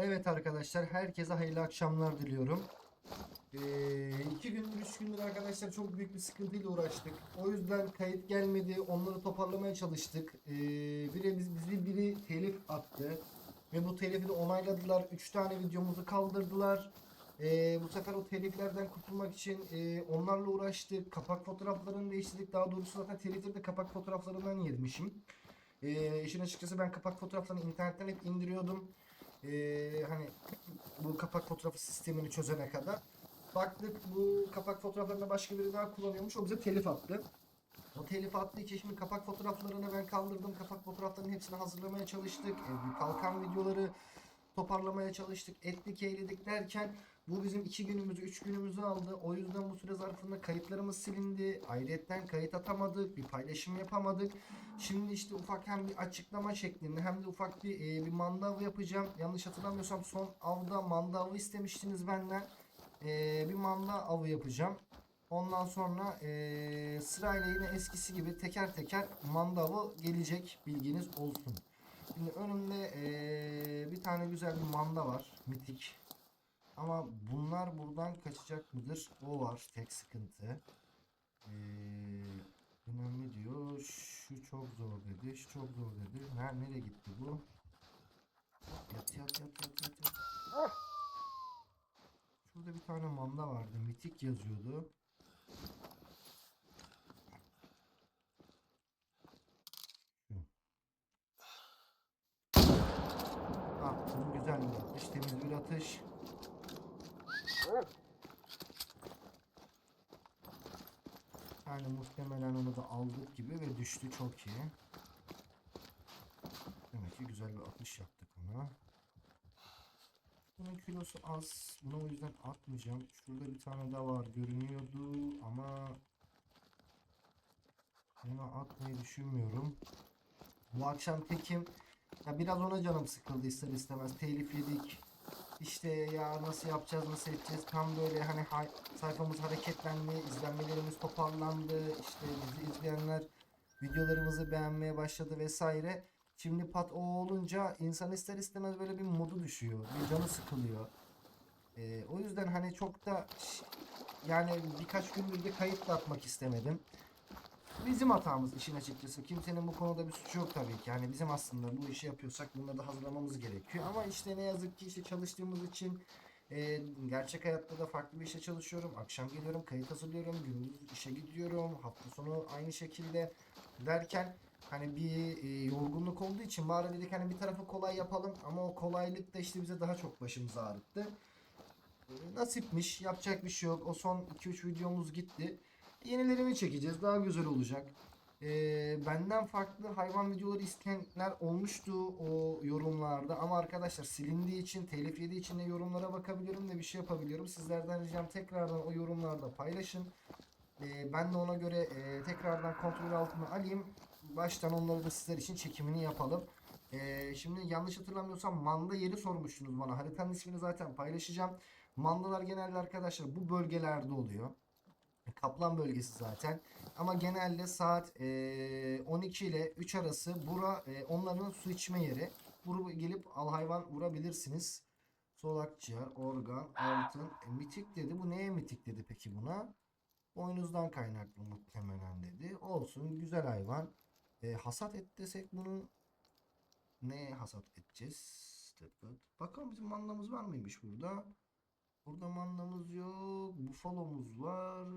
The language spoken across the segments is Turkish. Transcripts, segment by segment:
Evet arkadaşlar herkese hayırlı akşamlar diliyorum. Ee, iki gündür üç gündür arkadaşlar çok büyük bir sıkıntıyla uğraştık. O yüzden kayıt gelmedi. Onları toparlamaya çalıştık. Ee, biri biz, bizi biri telif attı. Ve bu telifi de onayladılar. Üç tane videomuzu kaldırdılar. Ee, bu sefer o teliflerden kurtulmak için e, onlarla uğraştık. Kapak fotoğraflarını değiştirdik. Daha doğrusu zaten telifleri de kapak fotoğraflarından yemişim. Ee, işin açıkçası ben kapak fotoğraflarını internetten hep indiriyordum. Ee, hani bu kapak fotoğrafı sistemini çözene kadar. Baktık bu kapak fotoğraflarını başka biri daha kullanıyormuş. O bize telif attı. O telif attığı için şimdi kapak fotoğraflarını ben kaldırdım. Kapak fotoğraflarının hepsini hazırlamaya çalıştık. Bir kalkan videoları toparlamaya çalıştık. Ettik, eyledik derken bu bizim iki günümüzü, üç günümüzü aldı. O yüzden bu süre zarfında kayıtlarımız silindi. Ayrıyetten kayıt atamadık, bir paylaşım yapamadık. Şimdi işte ufak hem bir açıklama şeklinde hem de ufak bir e, bir mandav yapacağım. Yanlış hatırlamıyorsam son avda mandavı istemiştiniz benden. E, bir manda avı yapacağım. Ondan sonra e, sırayla yine eskisi gibi teker teker mandavı gelecek bilginiz olsun. Şimdi önümde e, bir tane güzel bir manda var. Mitik. Ama bunlar buradan kaçacak mıdır? O var tek sıkıntı. Ee, önemli diyor. Şu çok zor dedi. Şu çok zor dedi. Ner nereye gitti bu? Yat yat yat yat yat yat. Şurada bir tane manda vardı. Mitik yazıyordu. Şu. Attım. Güzel bir atış. Temiz bir atış. Yani muhtemelen onu da aldık gibi ve düştü çok iyi. Demek ki güzel bir atış yaptık ona. Bunun kilosu az. Bunu o yüzden atmayacağım. Şurada bir tane daha var görünüyordu ama bunu atmayı düşünmüyorum. Bu akşam tekim. Ya biraz ona canım sıkıldı ister istemez. Telif yedik. İşte ya nasıl yapacağız nasıl edeceğiz? Tam böyle hani hay- sayfamız hareketlendi izlenmelerimiz toparlandı işte bizi izleyenler videolarımızı beğenmeye başladı vesaire. Şimdi pat o olunca insan ister istemez böyle bir modu düşüyor bir canı sıkılıyor. Ee, o yüzden hani çok da yani birkaç gündür de kayıt da atmak istemedim Bizim hatamız işin açıkçası. Kimsenin bu konuda bir suçu yok tabii ki. Yani bizim aslında bu işi yapıyorsak bunları da hazırlamamız gerekiyor. Ama işte ne yazık ki işte çalıştığımız için e, gerçek hayatta da farklı bir işte çalışıyorum. Akşam geliyorum, kayıt hazırlıyorum, gündüz işe gidiyorum, hafta sonu aynı şekilde derken hani bir e, yorgunluk olduğu için bari dedik hani bir tarafı kolay yapalım ama o kolaylık da işte bize daha çok başımızı ağrıttı. E, nasipmiş, yapacak bir şey yok. O son 2-3 videomuz gitti. Yenilerini çekeceğiz. Daha güzel olacak. Ee, benden farklı hayvan videoları isteyenler olmuştu o yorumlarda. Ama arkadaşlar silindiği için, telif yediği için de yorumlara bakabiliyorum ve bir şey yapabiliyorum. Sizlerden ricam tekrardan o yorumlarda paylaşın. Ee, ben de ona göre e, tekrardan kontrol altına alayım. Baştan onları da sizler için çekimini yapalım. Ee, şimdi yanlış hatırlamıyorsam manda yeri sormuştunuz bana. Haritanın ismini zaten paylaşacağım. Mandalar genelde arkadaşlar bu bölgelerde oluyor. Kaplan bölgesi zaten. Ama genelde saat e, 12 ile 3 arası bura e, onların su içme yeri. Buraya gelip al hayvan vurabilirsiniz. Solak ciğer, organ, altın. E, mitik dedi. Bu neye mitik dedi peki buna? Boynuzdan kaynaklı muhtemelen dedi. Olsun güzel hayvan. E, hasat et desek bunu ne hasat edeceğiz? Bakalım bizim mandamız var mıymış burada? Burada mandamız yok. Bufalomuz var.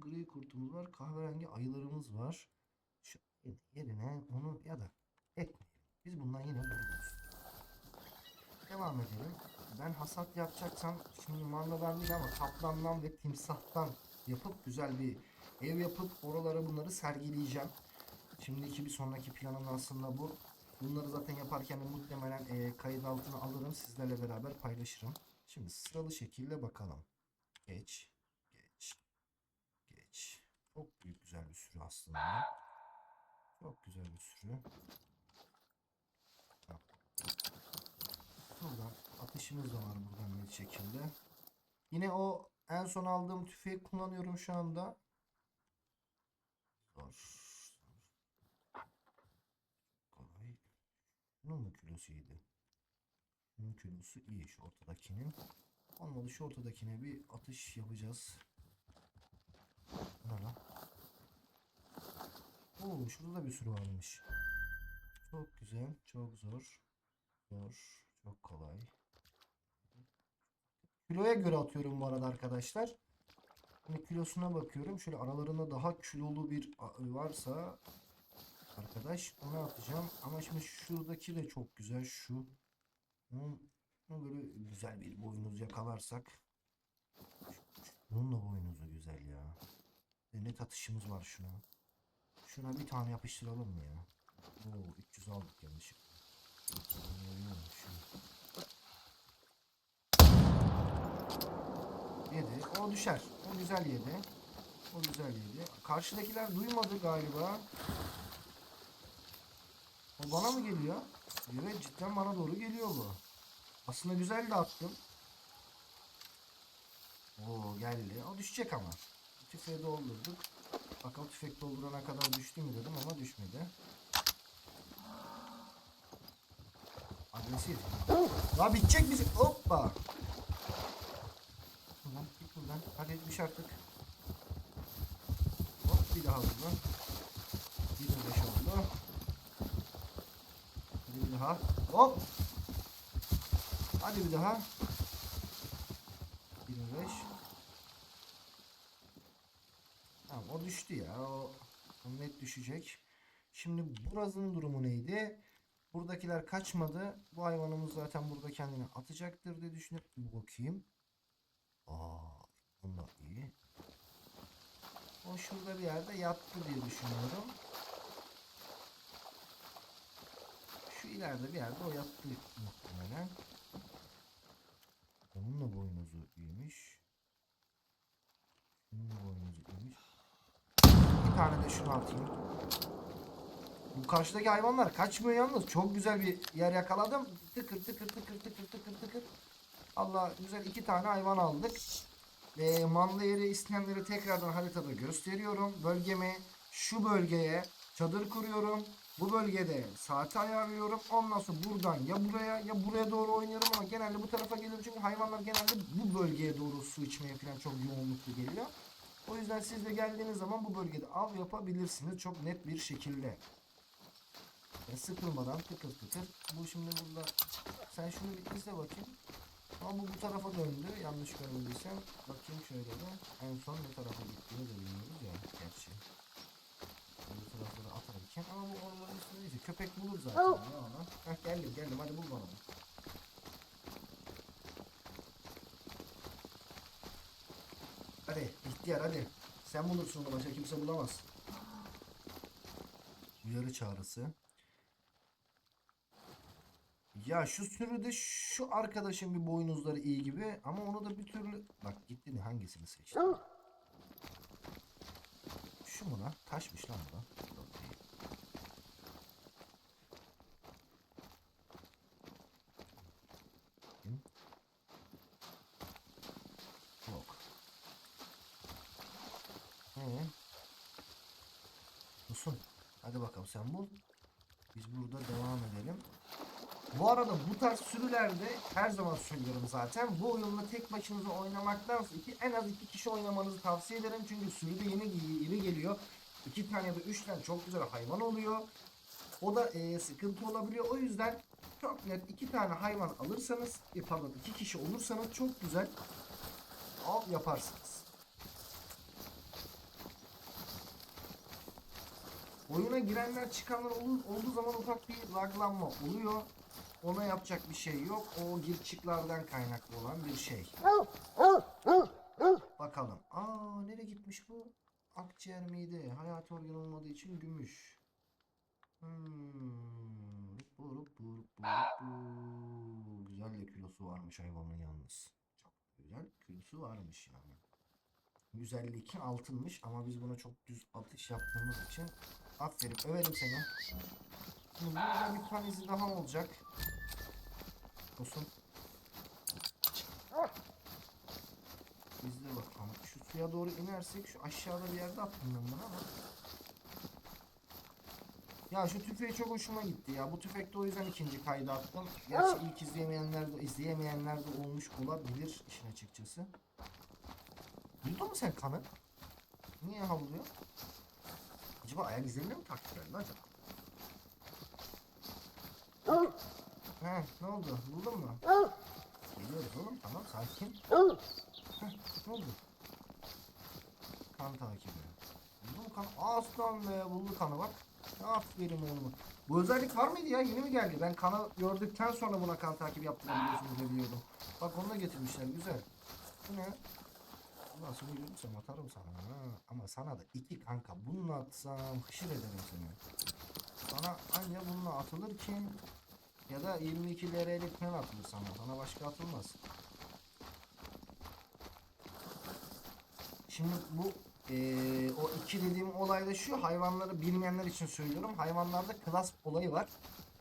Gri kurtumuz var. Kahverengi ayılarımız var. Şu yerine onu ya da etmeyelim. Biz bundan yine buluruz. Devam edelim. Ben hasat yapacaksam şimdi mandadan değil ama kaplandan ve timsahtan yapıp güzel bir ev yapıp oralara bunları sergileyeceğim. Şimdiki bir sonraki planım aslında bu. Bunları zaten yaparken de muhtemelen e, kayıt altına alırım. Sizlerle beraber paylaşırım. Şimdi sıralı şekilde bakalım. Geç. Geç. Geç. Çok büyük güzel bir sürü aslında. Çok güzel bir sürü. Bak. Buradan atışımız da var buradan bir şekilde. Yine o en son aldığım tüfeği kullanıyorum şu anda. Zor. Kolay. Bunun mu kilosuydu? Bunun kilosu iyi şu ortadakinin. Olmadı şu ortadakine bir atış yapacağız. Bu Ne lan? Oo şurada da bir sürü varmış. Çok güzel, çok zor. Zor, çok kolay. Kiloya göre atıyorum bu arada arkadaşlar. Hani kilosuna bakıyorum. Şöyle aralarında daha kilolu bir varsa arkadaş onu atacağım. Ama şimdi şuradaki de çok güzel şu. Böyle güzel bir boynuz yakalarsak. Bunun da boynuzu güzel ya. Ve net var şuna. Şuna bir tane yapıştıralım mı ya? Oo 300 aldık yanlışlıkla. Yedi. O düşer. O güzel yedi. O güzel yedi. Karşıdakiler duymadı galiba. O bana mı geliyor? Evet cidden bana doğru geliyor bu. Aslında güzel de attım. Oo geldi. O düşecek ama. Tüfeği doldurduk. Bakalım tüfek doldurana kadar düştü mü dedim ama düşmedi. Agresif. Daha bitecek bizi. Hoppa. Buradan git buradan. Hadi düş artık. Hop bir daha buradan. Bir de beş oldu. Daha. Hop. Hadi bir daha. 25. Tamam o düştü ya. O, o net düşecek. Şimdi burasının durumu neydi? Buradakiler kaçmadı. Bu hayvanımız zaten burada kendini atacaktır diye düşünüp bakayım. Aa, bunda iyi. O şurada bir yerde yattı diye düşünüyorum. Şu ileride bir yerde o yattı muhtemelen. Onun da boynuzu iyiymiş. Şunun da boynuzu iyiymiş. Bir tane de şunu atayım. Bu karşıdaki hayvanlar kaçmıyor yalnız. Çok güzel bir yer yakaladım. Tıkır tıkır tıkır tıkır tıkır tıkır. Allah güzel iki tane hayvan aldık. Ve manlı yeri isteyenleri tekrardan haritada gösteriyorum. Bölgemi şu bölgeye çadır kuruyorum. Bu bölgede saati ayarlıyorum. Ondan sonra buradan ya buraya ya buraya doğru oynuyorum ama genelde bu tarafa geliyorum. Çünkü hayvanlar genelde bu bölgeye doğru su içmeye falan çok yoğunluklu geliyor. O yüzden siz de geldiğiniz zaman bu bölgede av yapabilirsiniz çok net bir şekilde. Ve sıkılmadan tıkır tıkır. Bu şimdi burada sen şunu bir izle bakayım. Ama bu bu tarafa döndü. Yanlış görmediysem. Bakayım şöyle de. En son ne tarafa gittiğini de bilmiyoruz ya. Gerçi. Bu tarafları atarken. Ama bu ormanın üstünde değil. Köpek bulur zaten ya onu. Heh geldim geldim. Hadi bul bana. Hadi ihtiyar hadi. Sen bulursun onu başka kimse bulamaz. Uyarı çağrısı. Ya şu sürüde şu arkadaşın bir boynuzları iyi gibi ama onu da bir türlü... Bak gitti hangisini seçti? Şu mu lan? Taşmış lan bu da. Yok değil. Bakayım. Yok. Ee? Musun? Hadi bakalım sen bul. Biz burada devam edelim. Bu arada bu tarz sürülerde her zaman söylüyorum zaten bu oyunla tek başınıza oynamaktansa iki, en az iki kişi oynamanızı tavsiye ederim. Çünkü sürüde yeni iri geliyor. İki tane ya da üç tane çok güzel hayvan oluyor. O da e, sıkıntı olabiliyor. O yüzden çok net iki tane hayvan alırsanız e, pardon iki kişi olursanız çok güzel av yaparsınız. Oyuna girenler çıkanlar olur, olduğu zaman ufak bir laglanma oluyor. Ona yapacak bir şey yok. O gir çıklardan kaynaklı olan bir şey. Bakalım. Aa nereye gitmiş bu? Akciğer mide. Hayat organı olmadığı için gümüş. Hmm. Rupu, rupu, rupu, rupu. Güzel de kilosu varmış hayvanın yalnız. Çok güzel kilosu varmış yani. 152 altınmış ama biz buna çok düz atış yaptığımız için aferin överim seni. Burada bir kan izi daha olacak. Olsun. İzle bakalım. Şu suya doğru inersek şu aşağıda bir yerde attım ben bunu ama. Ya şu tüfeği çok hoşuma gitti ya. Bu tüfekte o yüzden ikinci kayda attım. Gerçi ilk izleyemeyenler de izleyemeyenler de olmuş olabilir işin açıkçası. Duydun mu sen kanı? Niye havlıyor? Acaba ayak izlerine mi taktılar lan acaba? He ne oldu? Buldun mu? Geliyoruz oğlum tamam sakin. Heh, ne oldu? Kan takibi. Buldu mu kan? Aslan be buldu kanı bak. Aferin oğlum. Bu özellik var mıydı ya? Yeni mi geldi? Ben kanı gördükten sonra buna kan takibi yaptırabiliyorsunuz diye biliyordum. Bak onu da getirmişler güzel. Bu ne? Ulan seni görürsem atarım sana ha. Ama sana da iki kanka. Bununla atsam hışır ederim seni. Sana anca bununla atılır ki ya da 22 LR'lik pen atılır sana. Sana başka atılmaz. Şimdi bu eee, o iki dediğim olay da şu hayvanları bilmeyenler için söylüyorum. Hayvanlarda klas olayı var.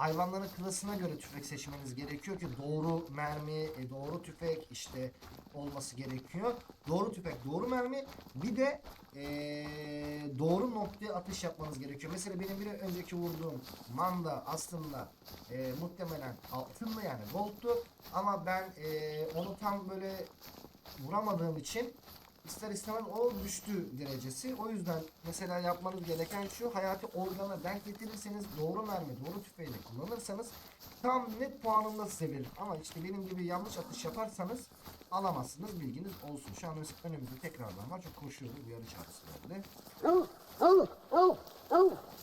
Hayvanların klasına göre tüfek seçmeniz gerekiyor ki doğru mermi, e, doğru tüfek işte olması gerekiyor. Doğru tüfek, doğru mermi. Bir de eee, doğru noktaya atış yapmanız gerekiyor. Mesela benim bir önceki vurduğum manda aslında eee, muhtemelen altınlı yani gold'tu. Ama ben eee, onu tam böyle vuramadığım için ister istemez o düştü derecesi. O yüzden mesela yapmanız gereken şu hayati organa denk getirirseniz doğru mermi, doğru tüfeği de kullanırsanız tam net puanında size verir. Ama işte benim gibi yanlış atış yaparsanız alamazsınız bilginiz olsun. Şu an önümüzde tekrardan var. Çok koşuyordu. Uyarı çağrısı geldi.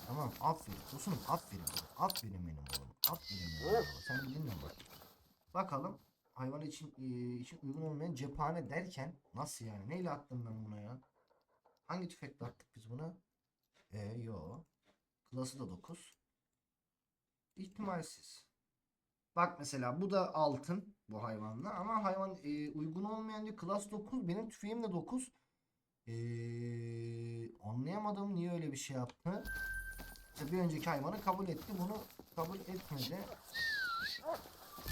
Tamam aferin. Tosunum aferin. Aferin benim oğlum. Aferin benim oğlum. Sen bir dinle bak. Bakalım hayvan için e, için uygun olmayan cephane derken nasıl yani? Neyle attım ben buna ya? Hangi tüfekle attık biz buna? E yo. Klası da 9. İhtimalsiz. Bak mesela bu da altın bu hayvanla ama hayvan e, uygun olmayan diyor klas 9 benim tüfeğim de 9. E, anlayamadım niye öyle bir şey yaptı. İşte bir önceki hayvanı kabul etti bunu kabul etmedi.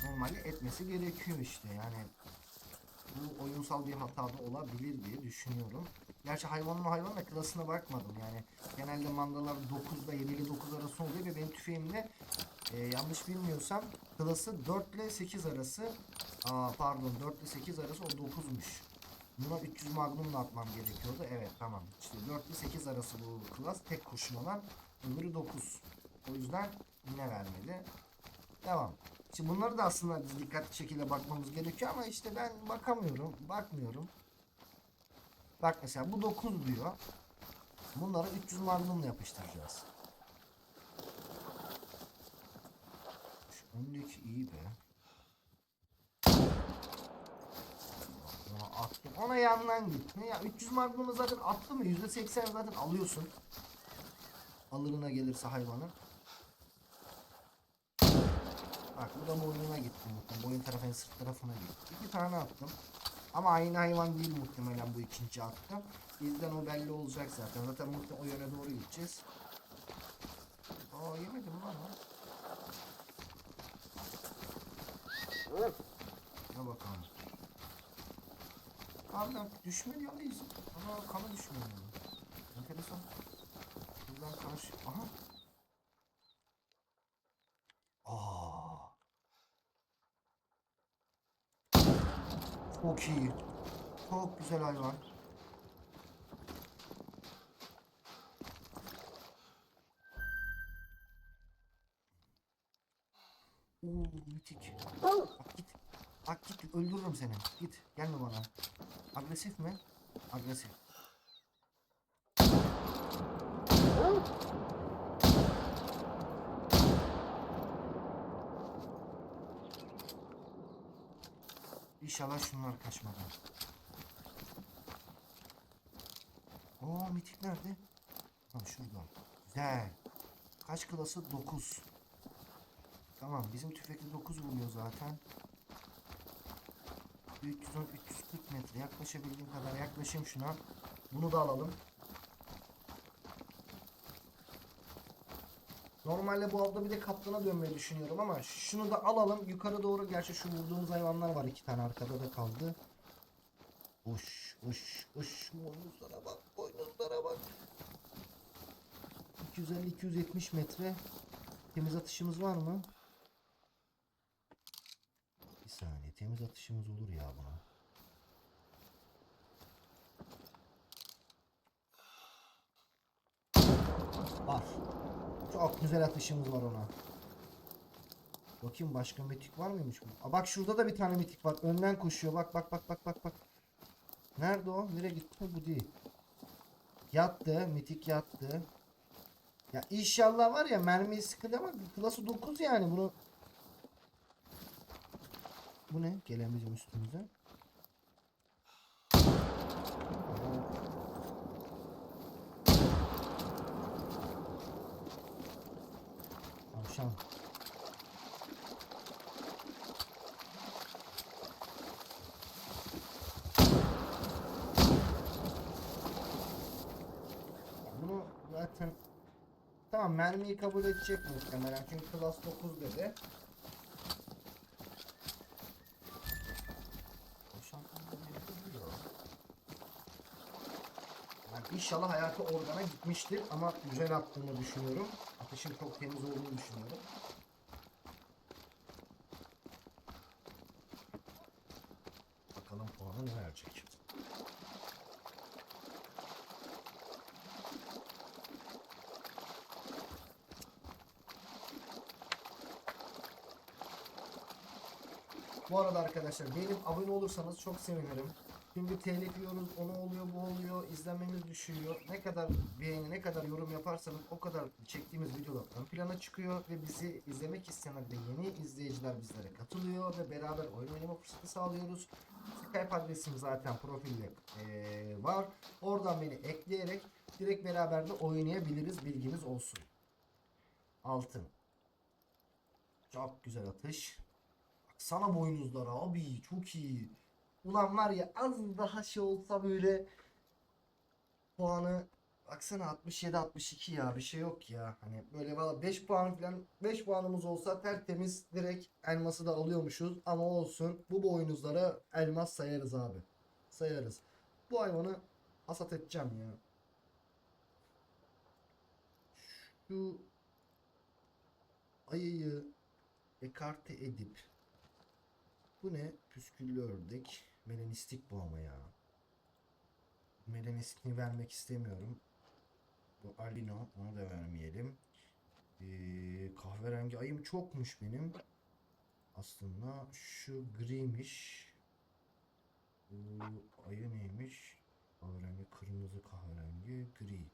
Normalde etmesi gerekiyor işte yani bu oyunsal bir hata da olabilir diye düşünüyorum. Gerçi hayvanın hayvanla klasına bakmadım yani. Genelde mandalar 9 ile 7 ile 9 arası oluyor ve benim tüfeğimde e, yanlış bilmiyorsam klası 4 ile 8 arası aa, pardon 4 ile 8 arası o 9'muş. Buna 300 magnumla atmam gerekiyordu. Evet tamam. İşte 4 ile 8 arası bu klas tek kurşun olan öbürü 9. O yüzden yine vermedi. Devam. Şimdi bunları da aslında biz dikkatli şekilde bakmamız gerekiyor ama işte ben bakamıyorum, bakmıyorum. Bak mesela bu 9 diyor. Bunları 300 magnumla yapıştıracağız. Şu öndeki iyi be. Ona attım. Ona yandan gitme. Ya 300 magnum'u zaten attı mı? %80 zaten alıyorsun. Alırına gelirse hayvanın. Bak bu da boynuna gitti muhtemelen. Boyun tarafına sırt tarafına gitti. İki tane attım. Ama aynı hayvan değil muhtemelen bu ikinci attım. Bizden o belli olacak zaten. Zaten muhtemelen o yöne doğru gideceğiz. Aa yemedim lan ha. Ne bakalım. Harbiden düşmedi ya iyisin. Ama kanı düşmüyor. yani. Enteresan. Buradan karşı... Aha. Çok iyi. Çok güzel hayvan. Oo müthiş. Bak git. Bak git öldürürüm seni. Git gelme bana. Agresif mi? Agresif. İnşallah şunlar kaçmadan. Oo mitik nerede? Ha şurada. Güzel. Kaç klası? 9. Tamam bizim tüfekli 9 vuruyor zaten. 310 340 metre yaklaşabildiğim kadar yaklaşayım şuna. Bunu da alalım. Normalde bu avda bir de kaplana dönmeyi düşünüyorum ama şunu da alalım. Yukarı doğru gerçi şu vurduğumuz hayvanlar var. iki tane arkada da kaldı. Uş uş uş. Boynuzlara bak. Boynuzlara bak. 250-270 metre temiz atışımız var mı? Bir saniye temiz atışımız olur ya buna. Var. Çok güzel atışımız var ona. Bakayım başka mitik var mıymış bu? Aa, bak şurada da bir tane mitik var. Önden koşuyor. Bak bak bak bak bak bak. Nerede o? Nereye gitti? Bu değil. Yattı. Mitik yattı. Ya inşallah var ya mermiyi sıkıldı ama klası 9 yani bunu. Bu ne? Gelen bizim üstümüze. Tavşan. Bunu zaten tamam mermiyi kabul edecek muhtemelen çünkü klas 9 dedi. Yani inşallah hayatı organa gitmiştir ama güzel attığını düşünüyorum. Ateşin çok temiz olduğunu düşünüyorum. Bakalım puanı ne verecek. Bu arada arkadaşlar benim abone olursanız çok sevinirim. Çünkü telif yiyoruz, onu oluyor, bu oluyor, izlenmemiz düşüyor. Ne kadar beğeni, ne kadar yorum yaparsanız o kadar çektiğimiz videolar ön plana çıkıyor ve bizi izlemek isteyenler ve yeni izleyiciler bizlere katılıyor ve beraber oyun oynama fırsatı sağlıyoruz. Skype adresim zaten profilde eee, var. Oradan beni ekleyerek direkt beraber de oynayabiliriz bilginiz olsun. Altın. Çok güzel atış. Baksana boynuzlar abi çok iyi. Ulan var ya az daha şey olsa böyle puanı baksana 67 62 ya bir şey yok ya. Hani böyle valla 5 puan falan 5 puanımız olsa tertemiz direkt elması da alıyormuşuz ama olsun bu boynuzlara elmas sayarız abi. Sayarız. Bu hayvanı hasat edeceğim ya. Şu ayıyı ekarte edip bu ne? Püsküllü ördek. Melanistik bu ama ya. Melanistikini vermek istemiyorum. Bu albino. Onu da vermeyelim. Ee, kahverengi ayım çokmuş benim. Aslında şu griymiş. Bu ayı neymiş? Kahverengi, kırmızı kahverengi, gri.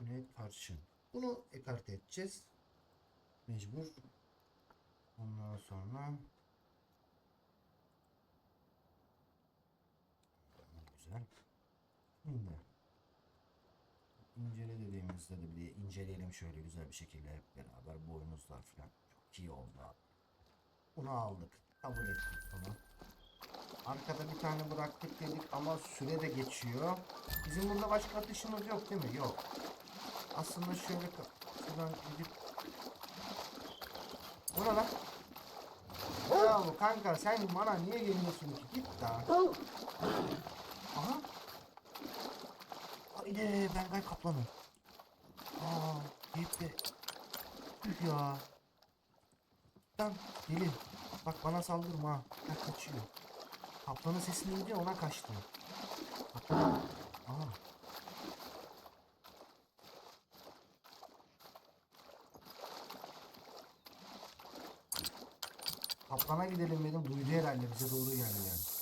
Ne? Tarçın. Bunu ekarte edeceğiz. Mecbur. Ondan sonra Güzel. Şimdi incele dediğimizde de bir inceleyelim şöyle güzel bir şekilde hep beraber boynuzlar falan. Çok iyi oldu abi. Bunu aldık. Kabul ettik bunu. Arkada bir tane bıraktık dedik ama süre de geçiyor. Bizim burada başka atışımız yok değil mi? Yok. Aslında şöyle şuradan gidip Bu ne lan? Bravo kanka sen bana niye geliyorsun ki? Git daha. Aha. Haydi ben kay kaplanım. Aa, de. Üf ya. Lan deli. Bak bana saldırma ha. Bak kaçıyor. Kaplanın sesini duyunca ona kaçtı. Kaplan. Aa. Kaplana gidelim dedim. Duydu herhalde bize doğru geldi yani.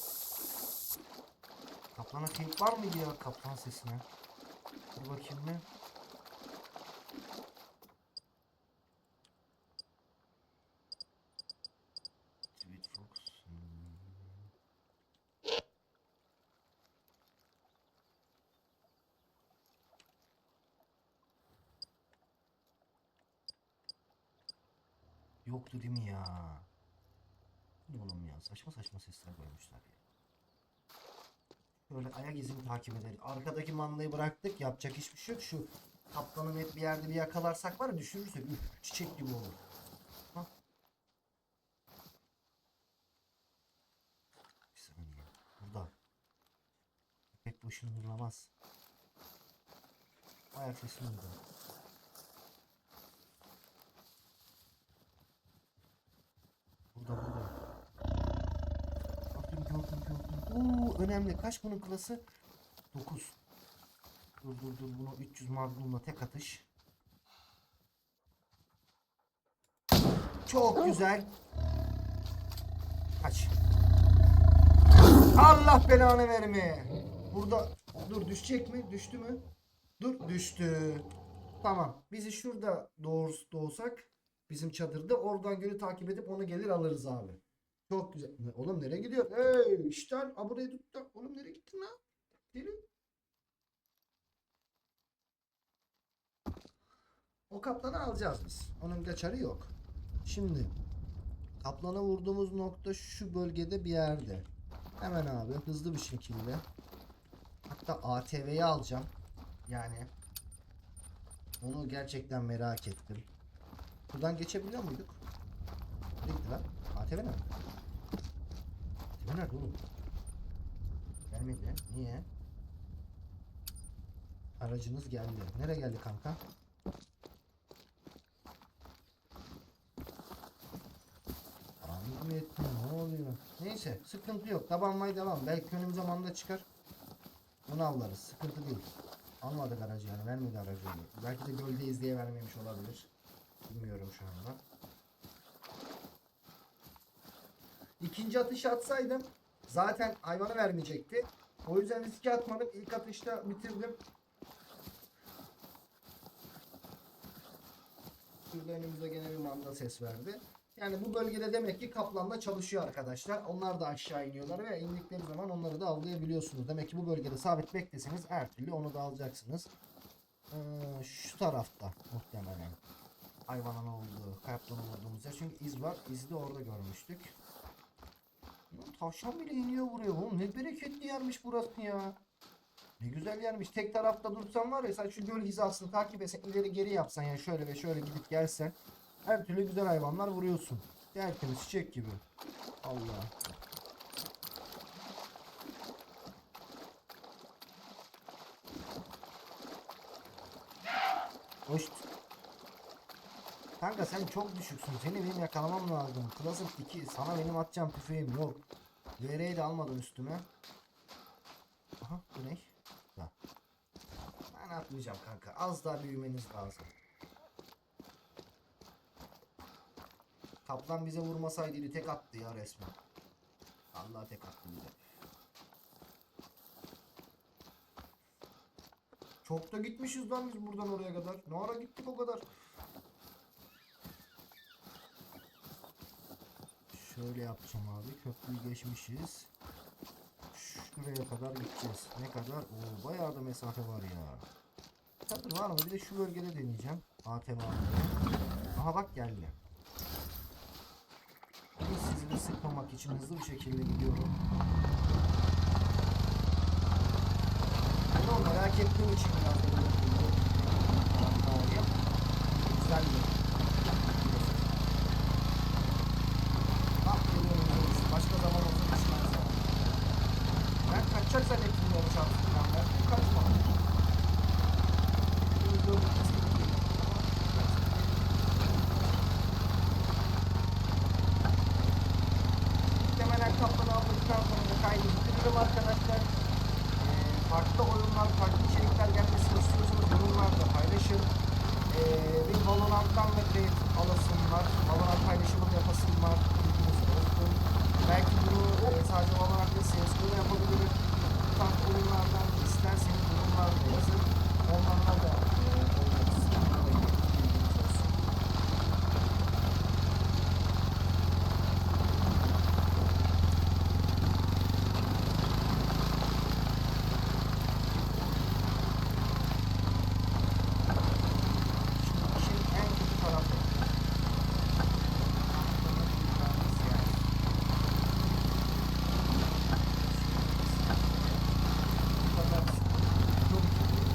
Kaplana teyip var mıydı ya kaplan sesine? Dur bakayım ne? Yoktu değil mi ya? Ne oğlum ya saçma saçma sesler koymuşlar ya. Şöyle ayak izini takip edelim. Arkadaki mandayı bıraktık. Yapacak hiçbir şey yok. Şu kaplanı net bir yerde bir yakalarsak var ya düşürürsek üf, çiçek gibi olur. Hah. Burada. Pek boşuna hırlamaz. Ayak sesini duyuyorum. Burada burada. Oo önemli. Kaç bunun klası? 9. Dur dur dur bunu 300 magnumla tek atış. Çok güzel. Kaç. Allah belanı verme. Burada dur düşecek mi? Düştü mü? Dur düştü. Tamam. Bizi şurada doğur, doğsak bizim çadırda oradan gölü takip edip onu gelir alırız abi. Çok güzel. Ne- Oğlum nereye gidiyor? Hey işte ha buraya tut da. Oğlum nereye gittin lan? Deli. O kaplanı alacağız biz. Onun kaçarı yok. Şimdi kaplana vurduğumuz nokta şu bölgede bir yerde. Hemen abi hızlı bir şekilde. Hatta ATV'yi alacağım. Yani onu gerçekten merak ettim. Buradan geçebiliyor muyduk? Neydi lan? ATV nerede? ATV nerede oğlum? Gelmedi. Niye? Aracınız geldi. Nereye geldi kanka? Mi ettin? Ne oluyor? Neyse sıkıntı yok. Tabanmaya devam. Belki önüm zamanda çıkar. Bunu avlarız. Sıkıntı değil. Almadık aracı yani. Vermedi aracı. Belki de göldeyiz diye vermemiş olabilir. Bilmiyorum şu anda. İkinci atışı atsaydım zaten hayvanı vermeyecekti. O yüzden riske atmadım. İlk atışta bitirdim. Şurada önümüzde gene bir manda ses verdi. Yani bu bölgede demek ki kaplanla çalışıyor arkadaşlar. Onlar da aşağı iniyorlar ve indikleri zaman onları da avlayabiliyorsunuz. Demek ki bu bölgede sabit bekleseniz her türlü onu da alacaksınız. Ee, şu tarafta muhtemelen hayvanın olduğu, kaplanın olduğumuz yer. Çünkü iz var. İzi de orada görmüştük. Lan Tavşan bile iniyor buraya. Oğlum ne bereketli yermiş burası ya. Ne güzel yermiş. Tek tarafta dursan var ya sen şu göl hizasını takip etsen ileri geri yapsan yani şöyle ve şöyle gidip gelsen her türlü güzel hayvanlar vuruyorsun. Tertemiz çiçek gibi. Allah. Hoş. Kanka sen çok düşüksün. Seni benim yakalamam lazım. Klasım 2. Sana benim atacağım tüfeğim yok. VR'yi de almadım üstüme. Aha bu ne? Ha. Ben atmayacağım kanka. Az daha büyümeniz lazım. Kaplan bize vurmasaydı tek attı ya resmen. Allah tek attı bize. Çok da gitmişiz lan biz buradan oraya kadar. Ne ara gittik o kadar? Şöyle yapacağım abi. Köprüyü geçmişiz. Şuraya kadar gideceğiz. Ne kadar? Oo bayağı da mesafe var ya. Çadır var mı? Bir de şu bölgede deneyeceğim. ATM Aha bak geldi. Sizi sıkmamak için hızlı bir şekilde gidiyorum. Bunu merak ettiğim için biraz. Güzel bir Bak geliyorum reis. Başka zaman olsa düşmez ya. Ben kaçacak zannettim yolu çarptım ben. Ben kaçma. Biz böyle kesin değil. Muhtemelen kaplanı aldıktan sonra da kaydı bitiririm arkadaşlar. Ee, farklı oyunlar, farklı içerikler gelmesini istiyorsanız yorumlarda paylaşın. Ee, bir Valorant'tan ve Create alasım var. Valorant paylaşımı da yapasım var. Bilginiz olsun. Belki bunu e, sadece Valorant ve CSGO'da yapabilirim. Bu tarz oyunlardan isterseniz yorumlarda yazın. Onlarla da e, oynarız. Bilginiz olsun. Şimdi işin en kötü tarafı. Bu kadar. Çok iyi.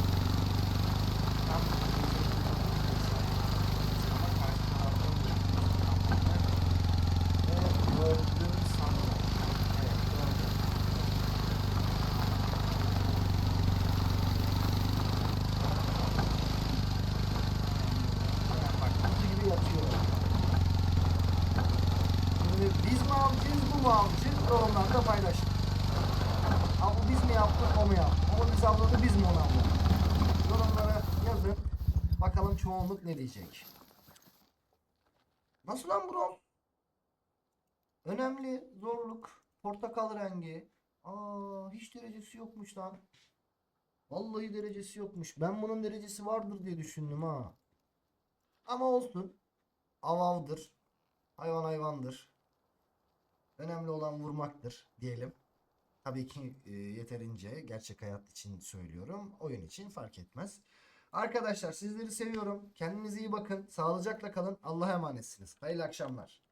Yorumlarda paylaşın. Abi biz mi yaptık o mu yaptı? O biz avladı biz mi onu avladık? Yorumlara yazın. Bakalım çoğunluk ne diyecek. Nasıl lan bro? Önemli zorluk. Portakal rengi. Aa hiç derecesi yokmuş lan. Vallahi derecesi yokmuş. Ben bunun derecesi vardır diye düşündüm ha. Ama olsun. Avavdır. Hayvan hayvandır. Önemli olan vurmaktır diyelim. Tabii ki e, yeterince gerçek hayat için söylüyorum. Oyun için fark etmez. Arkadaşlar sizleri seviyorum. Kendinize iyi bakın. Sağlıcakla kalın. Allah'a emanetsiniz. Hayırlı akşamlar.